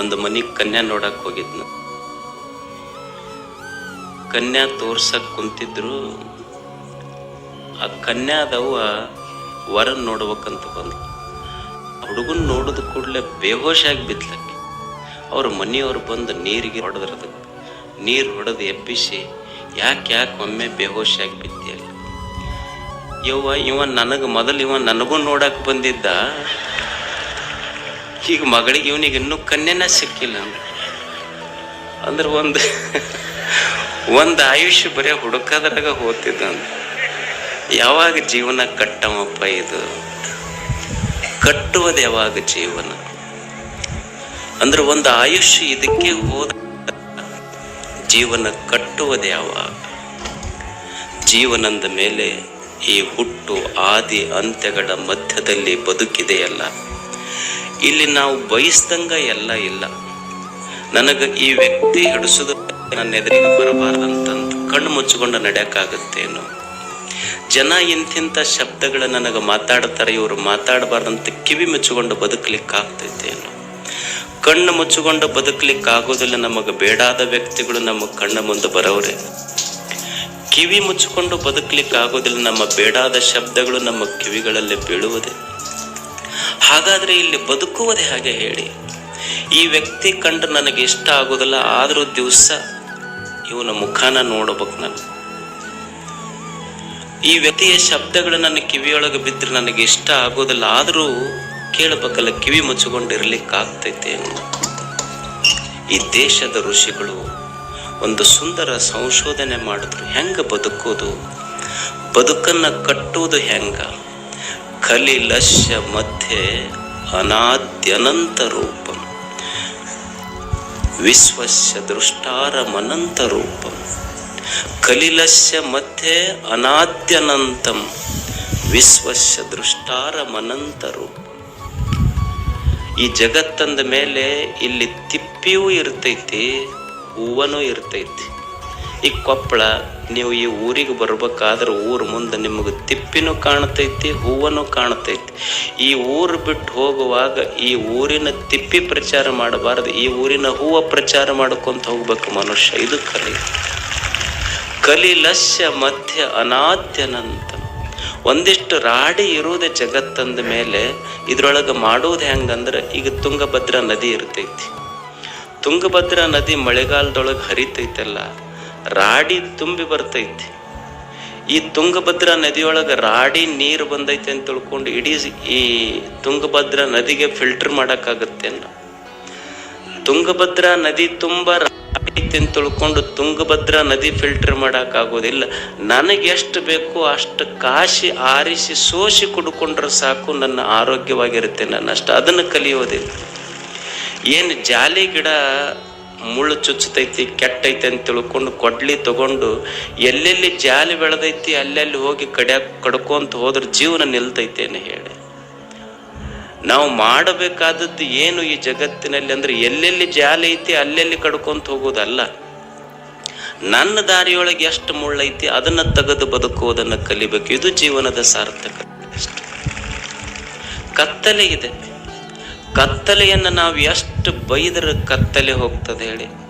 ಒಂದು ಮನಿ ಕನ್ಯಾ ನೋಡಕ್ ಹೋಗಿದ್ನು. ಕನ್ಯಾ ತೋರ್ಸಕ್ ಕುಂತಿದ್ರು. ಆ ಕನ್ಯಾದವ್ವ ವರನ್ ನೋಡ್ಬೇಕಂತ ಬಂದ್ರು ಹುಡುಗನ್ ನೋಡಿದ ಕೂಡಲೇ ಬೇಹೋಶಾಗಿ ಬಿತ್ತಲಕ್ಕೆ ಅವ್ರ ಮನೆಯವ್ರು ಬಂದು ನೀರಿಗೆ ಹೊಡೆದ್ರ ಅದಕ್ಕೆ ನೀರು ಹೊಡೆದು ಎಬ್ಬಿಸಿ ಯಾಕೆ ಯಾಕೆ ಒಮ್ಮೆ ಬೇಹೋಶಾಗಿ ಬಿದ್ದಿಯಲ್ಲ ಯವ್ವ, ಇವ ನನಗೆ ಮೊದಲು ಇವ ನನಗೂ ನೋಡಕ್ಕೆ ಬಂದಿದ್ದ. ಈಗ ಮಗಳಿಗೆ ಇವನಿಗೆ ಇನ್ನೂ ಕನ್ಯನ ಸಿಕ್ಕಿಲ್ಲ ಅಂದ್ರೆ. ಅಂದ್ರೆ ಒಂದು ಒಂದು ಆಯುಷ್ಯ ಬರೀ ಹುಡುಕದ್ರಾಗ ಹೋಗ್ತಿದ್ದ ಯಾವಾಗ ಜೀವನ ಕಟ್ಟಮಪ್ಪ ಇದು? ಕಟ್ಟುವುದು ಯಾವಾಗ ಜೀವನ? ಅಂದ್ರೆ ಒಂದು ಆಯುಷ್ಯ ಇದಕ್ಕೆ ಹೋದ ಜೀವನ ಕಟ್ಟುವುದು ಯಾವಾಗ? ಜೀವನದ ಮೇಲೆ ಈ ಹುಟ್ಟು, ಆದಿ, ಅಂತ್ಯಗಳ ಮಧ್ಯದಲ್ಲಿ ಬದುಕಿದೆಯಲ್ಲ. ಇಲ್ಲಿ ನಾವು ಬಯಸ್ದಂಗ ಎಲ್ಲ ಇಲ್ಲ. ನನಗೆ ಈ ವ್ಯಕ್ತಿ ಹಿಡಿಸೋದು ನನ್ನ ಎದುರಿಗೆ ಬರಬಾರ್ದಂತಂದು ಕಣ್ಣು ಮುಚ್ಚಿಕೊಂಡು ನಡೆಯಕ್ಕಾಗತ್ತೇನೋ ಜನ ಇಂತಿಂಥ ಶಬ್ದಗಳ ನನಗೆ ಮಾತಾಡ್ತಾರೆ, ಇವರು ಮಾತಾಡಬಾರ್ದಂತ ಕಿವಿ ಮುಚ್ಚಿಕೊಂಡು ಬದುಕಲಿಕ್ಕೆ ಆಗ್ತೈತೇನೋ ಕಣ್ಣು ಮುಚ್ಚಿಕೊಂಡು ಬದುಕಲಿಕ್ಕೆ ಆಗೋದಿಲ್ಲ ನಮಗೆ, ಬೇಡಾದ ವ್ಯಕ್ತಿಗಳು ನಮ್ಮ ಕಣ್ಣ ಮುಂದೆ ಬರೋರೆ ಕಿವಿ ಮುಚ್ಚಿಕೊಂಡು ಬದುಕಲಿಕ್ಕೆ ಆಗೋದಿಲ್ಲ ನಮ್ಮ ಬೇಡಾದ ಶಬ್ದಗಳು ನಮ್ಮ ಕಿವಿಗಳಲ್ಲಿ ಬೀಳುವುದೇ. ಹಾಗಾದ್ರೆ ಇಲ್ಲಿ ಬದುಕುವುದೇ ಹಾಗೆ ಹೇಳಿ. ಈ ವ್ಯಕ್ತಿ ಕಂಡು ನನಗೆ ಇಷ್ಟ ಆಗೋದಿಲ್ಲ ಆದರೂ ದಿವಸ ಇವನ ಮುಖಾನ ನೋಡಬೇಕು ನಾನು. ಈ ವ್ಯಕ್ತಿಯ ಶಬ್ದಗಳು ನನ್ನ ಕಿವಿಯೊಳಗೆ ಬಿದ್ದರೆ ನನಗೆ ಇಷ್ಟ ಆಗೋದಿಲ್ಲ ಆದರೂ ಕೇಳಬೇಕಲ್ಲ, ಕಿವಿ ಮುಚ್ಚಿಕೊಂಡಿರ್ಲಿಕ್ಕೆ ಆಗ್ತೈತೆ ಈ ದೇಶದ ಋಷಿಗಳು ಒಂದು ಸುಂದರ ಸಂಶೋಧನೆ ಮಾಡಿದ್ರು, ಹೆಂಗ ಬದುಕೋದು ಬದುಕನ್ನು ಕಟ್ಟುವುದು ಹೆಂಗ? ಕಲಿಲಶ್ಯ ಮಧ್ಯೆ ಅನಾದ್ಯನಂತ ರೂಪಂ ವಿಶ್ವಸ್ಯ ದೃಷ್ಟಾರಮನಂತ ರೂಪಂ ಕಲಿಲಸ್ಯ ಮಧ್ಯೆ ಅನಾದ್ಯನಂತಂ. ವಿಶ್ವಸ್ಯ ದೃಷ್ಟಾರಮನಂತ ರೂಪ ಈ ಜಗತ್ತಂದ ಮೇಲೆ ಇಲ್ಲಿ ತಿಪ್ಪಿಯೂ ಇರ್ತೈತಿ, ಹೂವನೂ ಇರ್ತೈತಿ. ಈ ಕೊಪ್ಪಳ ನೀವು ಈ ಊರಿಗೆ ಬರ್ಬೇಕಾದ್ರೆ ಊರ ಮುಂದೆ ನಿಮಗೆ ತಿಪ್ಪಿನೂ ಕಾಣ್ತೈತಿ ಹೂವನ್ನು ಕಾಣ್ತೈತಿ ಈ ಊರು ಬಿಟ್ಟು ಹೋಗುವಾಗ ಈ ಊರಿನ ತಿಪ್ಪಿ ಪ್ರಚಾರ ಮಾಡಬಾರದು, ಈ ಊರಿನ ಹೂವ ಪ್ರಚಾರ ಮಾಡ್ಕೊಂತ ಹೋಗ್ಬೇಕು ಮನುಷ್ಯ. ಇದು ಕಲಿ. ಕಲಿಲಸ್ಯ ಮಧ್ಯ ಅನಾದ್ಯನಂತ. ಒಂದಿಷ್ಟು ರಾಡಿ ಇರುವುದೇ ಜಗತ್ತಂದ ಮೇಲೆ, ಇದ್ರೊಳಗೆ ಮಾಡೋದು ಹೆಂಗಂದ್ರೆ ಈಗ ತುಂಗಭದ್ರಾ ನದಿ ಇರ್ತೈತಿ. ತುಂಗಭದ್ರಾ ನದಿ ಮಳೆಗಾಲದೊಳಗೆ ಹರಿತೈತಲ್ಲ ರಾಡಿ ತುಂಬಿ ಬರ್ತೈತಿ. ಈ ತುಂಗಭದ್ರಾ ನದಿಯೊಳಗೆ ರಾಡಿ ನೀರು ಬಂದೈತೆ ಅಂತ ತಿಳ್ಕೊಂಡು ಇಡೀ ಈ ತುಂಗಭದ್ರಾ ನದಿಗೆ ಫಿಲ್ಟರ್ ಮಾಡೋಕ್ಕಾಗತ್ತೆ ತುಂಗಭದ್ರಾ ನದಿ ತುಂಬ ಐತೆ ಅಂತ ತಿಳ್ಕೊಂಡು ತುಂಗಭದ್ರಾ ನದಿ ಫಿಲ್ಟರ್ ಮಾಡೋಕ್ಕಾಗೋದಿಲ್ಲ. ನನಗೆ ಎಷ್ಟು ಬೇಕೋ ಅಷ್ಟು ಕಾಶಿ ಆರಿಸಿ ಸೋಸಿ ಕುಡ್ಕೊಂಡ್ರೆ ಸಾಕು ನನ್ನ ಆರೋಗ್ಯವಾಗಿರುತ್ತೆ ನನ್ನ ಅಷ್ಟು ಅದನ್ನು ಕಲಿಯೋದಿಲ್ಲ. ಏನು ಜಾಲಿ ಗಿಡ ಮುಳ್ಳು ಚುಚ್ಚತೈತಿ ಕೆಟ್ಟೈತೆ ಅಂತ ತಿಳ್ಕೊಂಡು ಕೊಡ್ಲಿ ತಗೊಂಡು ಎಲ್ಲೆಲ್ಲಿ ಜಾಲಿ ಬೆಳೆದೈತಿ ಅಲ್ಲೆಲ್ಲಿ ಹೋಗಿ ಕಡ್ಯಾಕ್ ಕಡ್ಕೊಂತ ಹೋದ್ರೆ ಜೀವನ ನಿಲ್ತೈತೇನೆ ಹೇಳಿ. ನಾವು ಮಾಡಬೇಕಾದದ್ದು ಏನು ಈ ಜಗತ್ತಿನಲ್ಲಿ ಅಂದ್ರೆ ಎಲ್ಲೆಲ್ಲಿ ಜಾಲಿ ಐತಿ ಅಲ್ಲೆಲ್ಲಿ ಕಡ್ಕೊಂತ ಹೋಗೋದಲ್ಲ. ನನ್ನ ದಾರಿಯೊಳಗೆ ಎಷ್ಟು ಮುಳ್ಳೈತಿ ಅದನ್ನ ತೆಗೆದು ಬದುಕುವುದನ್ನು ಕಲಿಬೇಕು. ಇದು ಜೀವನದ ಸಾರ್ಥಕ. ಕತ್ತಲೆ ಇದೆ. ಕತ್ತಲೆಯನ್ನು ನಾವು ಎಷ್ಟು ಬೈದರೆ ಕತ್ತಲೆ ಹೋಗ್ತದೆ ಹೇಳಿ.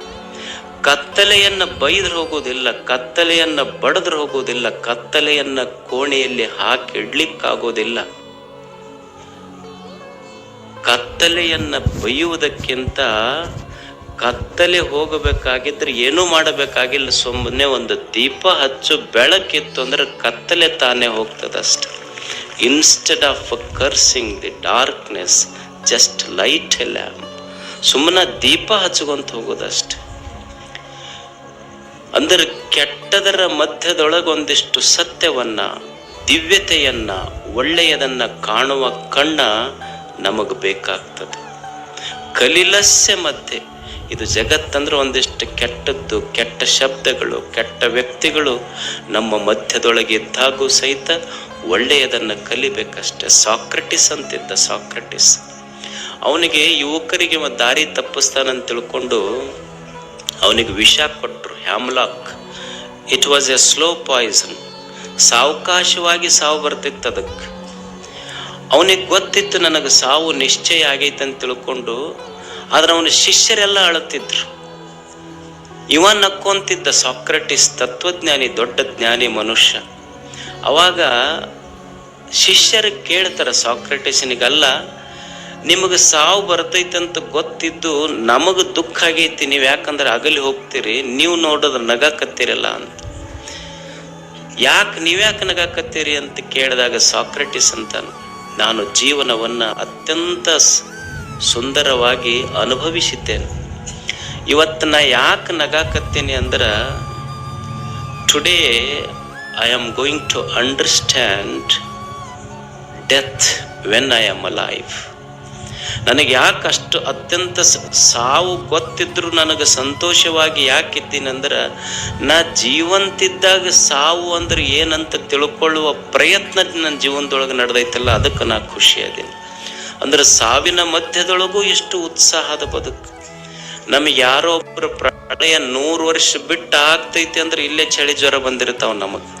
ಕತ್ತಲೆಯನ್ನ ಬೈದ್ರೆ ಹೋಗೋದಿಲ್ಲ, ಕತ್ತಲೆಯನ್ನ ಬಡದ್ರೆ ಹೋಗೋದಿಲ್ಲ, ಕತ್ತಲೆಯನ್ನ ಕೋಣೆಯಲ್ಲಿ ಹಾಕಿಡ್ಲಿಕ್ಕಾಗೋದಿಲ್ಲ ಕತ್ತಲೆಯನ್ನು ಬೈಯುವುದಕ್ಕಿಂತ ಕತ್ತಲೆ ಹೋಗಬೇಕಾಗಿದ್ರೆ ಏನೂ ಮಾಡಬೇಕಾಗಿಲ್ಲ. ಸುಮ್ಮನೆ ಒಂದು ದೀಪ ಹಚ್ಚು, ಬೆಳಕಿತ್ತು ಅಂದ್ರೆ ಕತ್ತಲೆ ತಾನೇ ಹೋಗ್ತದಷ್ಟೆ instead of cursing the darkness just light lamp ಸುಮ್ಮನೆ ದೀಪ ಹಚ್ಕೊಂತ ಹೋಗೋದಷ್ಟೆ. ಅಂದರೆ ಕೆಟ್ಟದರ ಮಧ್ಯದೊಳಗೊಂದಿಷ್ಟು ಸತ್ಯವನ್ನ, ದಿವ್ಯತೆಯನ್ನ, ಒಳ್ಳೆಯದನ್ನ ಕಾಣುವ ಕಣ್ಣ ನಮಗೆ ಬೇಕಾಗ್ತದೆ. ಕಲಿಲಸ್ಯ ಮಧ್ಯೆ, ಇದು ಜಗತ್ತಂದ್ರೆ ಒಂದಿಷ್ಟು ಕೆಟ್ಟದ್ದು, ಕೆಟ್ಟ ಶಬ್ದಗಳು, ಕೆಟ್ಟ ವ್ಯಕ್ತಿಗಳು ನಮ್ಮ ಮಧ್ಯದೊಳಗೆ ಇದ್ದಾಗೂ ಸಹಿತ ಒಳ್ಳೆಯದನ್ನು ಕಲಿಬೇಕಷ್ಟೆ. ಸಾಕ್ರೆಟಿಸ್ ಅಂತಿದ್ದ ಸಾಕ್ರೆಟಿಸ್. ಅವನಿಗೆ ಯುವಕರಿಗೆ ದಾರಿ ತಪ್ಪಿಸ್ತಾನಂತ ತಿಳ್ಕೊಂಡು ಅವನಿಗೆ ವಿಷ ಕೊಟ್ಟರು hemlock. It was a slow poison ಸಾವಕಾಶವಾಗಿ ಸಾವು ಬರ್ತಿತ್ತು ಅದಕ್ಕೆ. ಅವನಿಗೆ ಗೊತ್ತಿತ್ತು ನನಗೆ ಸಾವು ನಿಶ್ಚಯ ಆಗೈತೆ ಅಂತ ತಿಳ್ಕೊಂಡು, ಆದ್ರೆ ಅವನ ಶಿಷ್ಯರೆಲ್ಲ ಅಳುತ್ತಿದ್ರು. ಇವ ನಕ್ಕೊಂತಿದ್ದ ಸಾಕ್ರಟಿಸ್ ತತ್ವಜ್ಞಾನಿ, ದೊಡ್ಡ ಜ್ಞಾನಿ ಮನುಷ್ಯ. ಅವಾಗ ಶಿಷ್ಯರು ಕೇಳ್ತಾರೆ ಸಾಕ್ರಟಿಸ್ನಿಗಲ್ಲ ನಿಮಗೆ ಸಾವು ಬರ್ತೈತೆ ಅಂತ ಗೊತ್ತಿದ್ದು ನಮಗೆ ದುಃಖ ಆಗೈತಿ, ನೀವು ಯಾಕಂದ್ರೆ ಅಗಲಿ ಹೋಗ್ತೀರಿ, ನೀವು ನೋಡೋದು ನಗಾಕತ್ತೀರಲ್ಲ ಅಂತ. ಯಾಕೆ ನೀವ್ಯಾಕೆ ನಗಾಕತ್ತೀರಿ ಅಂತ ಕೇಳಿದಾಗ ಸಾಕ್ರೆಟಿಸ್ ಅಂತ ನಾನು ಜೀವನವನ್ನು ಅತ್ಯಂತ ಸುಂದರವಾಗಿ ಅನುಭವಿಸಿದ್ದೇನೆ. ಇವತ್ತು ನಾ ಯಾಕೆ ನಗಾಕತ್ತೀನಿ ಅಂದ್ರೆ today I am going to understand death when I am alive ನನಗೆ ಅಷ್ಟು ಅತ್ಯಂತ ಸಾವು ಗೊತ್ತಿದ್ರು ನನಗೆ ಸಂತೋಷವಾಗಿ ಯಾಕಿದ್ದೀನಿ ಅಂದ್ರೆ, ನಾ ಜೀವಂತಿದ್ದಾಗ ಸಾವು ಅಂದ್ರೆ ಏನಂತ ತಿಳ್ಕೊಳ್ಳುವ ಪ್ರಯತ್ನ ನನ್ನ ಜೀವನದೊಳಗೆ ನಡೆದೈತಲ್ಲ, ಅದಕ್ಕೆ ನಾ ಖುಷಿಯಾದೀನಿ. ಅಂದ್ರೆ ಸಾವಿನ ಮಧ್ಯದೊಳಗೂ ಎಷ್ಟು ಉತ್ಸಾಹದ ಬದುಕು. ನಮಗೆ ಯಾರೋ ಒಬ್ಬರು ಪ್ರಾಣಯ ನೂರು ವರ್ಷ ಬಿಟ್ಟು ಆಗ್ತೈತಿ ಅಂದ್ರೆ ಇಲ್ಲೇ ಚಳಿ ಜ್ವರ ಬಂದಿರ್ತಾವ ನಮಗೆ.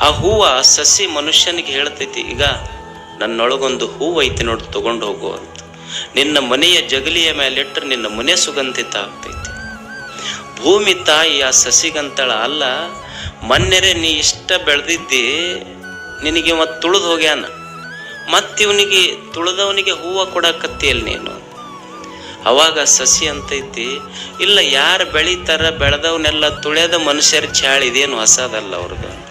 ಆ ಹೂವು ಸಸಿ ಮನುಷ್ಯನಿಗೆ ಹೇಳ್ತೈತಿ, ಈಗ ನನ್ನೊಳಗೊಂದು ಹೂವು ಐತಿ ನೋಡಿ, ತಗೊಂಡು ಹೋಗು ಅಂತ. ನಿನ್ನ ಮನೆಯ ಜಗಲಿಯ ಮೇಲಿಟ್ಟರೆ ನಿನ್ನ ಮನೆ ಸುಗಂಧಿತ ಆಗ್ತೈತಿ. ಭೂಮಿ ತಾಯಿ ಆ ಸಸಿಗಂತಳ, ಅಲ್ಲ, ಮನ್ನೆರೆ ನೀ ಇಷ್ಟ ಬೆಳೆದಿದ್ದಿ, ನಿನಗೆ ಮತ್ತೆ ತುಳಿದು ಹೋಗ್ಯಾನ. ಮತ್ತಿವನಿಗೆ ತುಳಿದವನಿಗೆ ಹೂವು ಕೊಡಕತ್ತಿಯಲ್ಲ ನೀನು. ಅವಾಗ ಸಸಿ ಅಂತೈತಿ, ಇಲ್ಲ, ಯಾರು ಬೆಳೀತಾರ ಬೆಳೆದವನ್ನೆಲ್ಲ ತುಳಿಯದ ಮನುಷ್ಯರ ಛಾಳಿ ಇದೇನು ಹೊಸದಲ್ಲ ಅವ್ರದ್ದು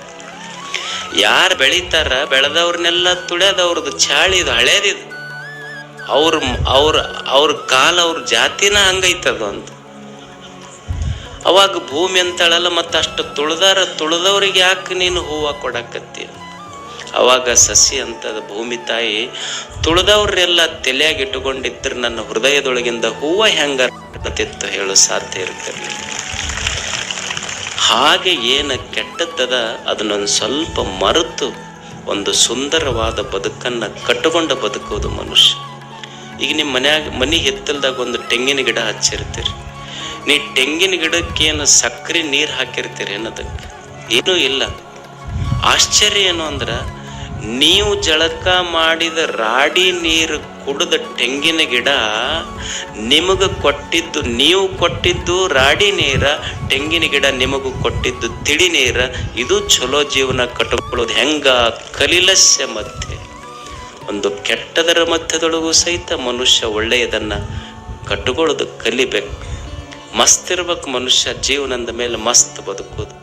ಯಾರು ಬೆಳೀತಾರ ಬೆಳೆದವ್ರನ್ನೆಲ್ಲ ತುಳಿಯೋದವ್ರದ್ದು ಚಾಳಿ ಇದು ಹಳೇದಿದು. ಅವ್ರ ಅವ್ರ ಅವ್ರ ಕಾಲ ಅವ್ರ ಜಾತಿನ ಹಂಗೈತದು ಅಂತ. ಅವಾಗ ಭೂಮಿ ಅಂತಳಲ್ಲ ಮತ್ತೆ ಅಷ್ಟು ತುಳಿದಾರ ತುಳಿದವ್ರಿಗೆ ಯಾಕೆ ನೀನು ಹೂವು ಕೊಡಕತ್ತಿ ಅವಾಗ ಸಸಿ ಅಂತದ ಭೂಮಿ ತಾಯಿ ತುಳಿದವ್ರೆಲ್ಲ ತಲೆಯಾಗಿ ಇಟ್ಟುಕೊಂಡಿದ್ರೆ ನನ್ನ ಹೃದಯದೊಳಗಿಂದ ಹೂವು ಹೆಂಗ ಹೇಳು ಸಾಧ್ಯ ಇರ್ತಿರ್ಲಿಲ್ಲ. ಹಾಗೆ ಏನು ಕೆಟ್ಟದ್ದದ, ಅದನ್ನೊಂದು ಸ್ವಲ್ಪ ಮರೆತು ಒಂದು ಸುಂದರವಾದ ಬದುಕನ್ನು ಕಟ್ಟಿಕೊಂಡು ಬದುಕೋದು ಮನುಷ್ಯ. ಈಗ ನಿಮ್ಮ ಮನ್ಯಾಗ, ಮನೆ ಹಿತ್ತಲ್ದಾಗ ಒಂದು ತೆಂಗಿನ ಗಿಡ ಹಚ್ಚಿರ್ತೀರಿ. ನೀ ತೆಂಗಿನ ಗಿಡಕ್ಕೇನು ಸಕ್ಕರೆ ನೀರು ಹಾಕಿರ್ತೀರಿ ಅನ್ನೋದಕ್ಕೆ. ಏನೂ ಇಲ್ಲ. ಆಶ್ಚರ್ಯ ಏನು ಅಂದ್ರೆ, ನೀವು ಜಳಕ ಮಾಡಿದ ರಾಡಿ ನೀರು ಕುಡಿದ ತೆಂಗಿನ ಗಿಡ ನಿಮಗೆ ಕೊಟ್ಟಿದ್ದು ನೀವು ಕೊಟ್ಟಿದ್ದು ರಾಡಿ ನೀರ, ತೆಂಗಿನ ಗಿಡ ನಿಮಗೂ ಕೊಟ್ಟಿದ್ದು ತಿಳಿ ನೀರ. ಇದು ಚಲೋ ಜೀವನ ಕಟ್ಟಿಕೊಳ್ಳೋದು ಹೆಂಗ? ಕಲಿಲಸ್ಯ ಮಧ್ಯೆ. ಒಂದು ಕೆಟ್ಟದರ ಮಧ್ಯದೊಳಗೂ ಸಹಿತ ಮನುಷ್ಯ ಒಳ್ಳೆಯದನ್ನ ಕಟ್ಟಿಕೊಳ್ಳೋದು ಕಲಿಬೇಕು. ಮಸ್ತ್ ಇರ್ಬೇಕು ಮನುಷ್ಯ. ಜೀವನದ ಮೇಲೆ ಮಸ್ತ್ ಬದುಕೋದು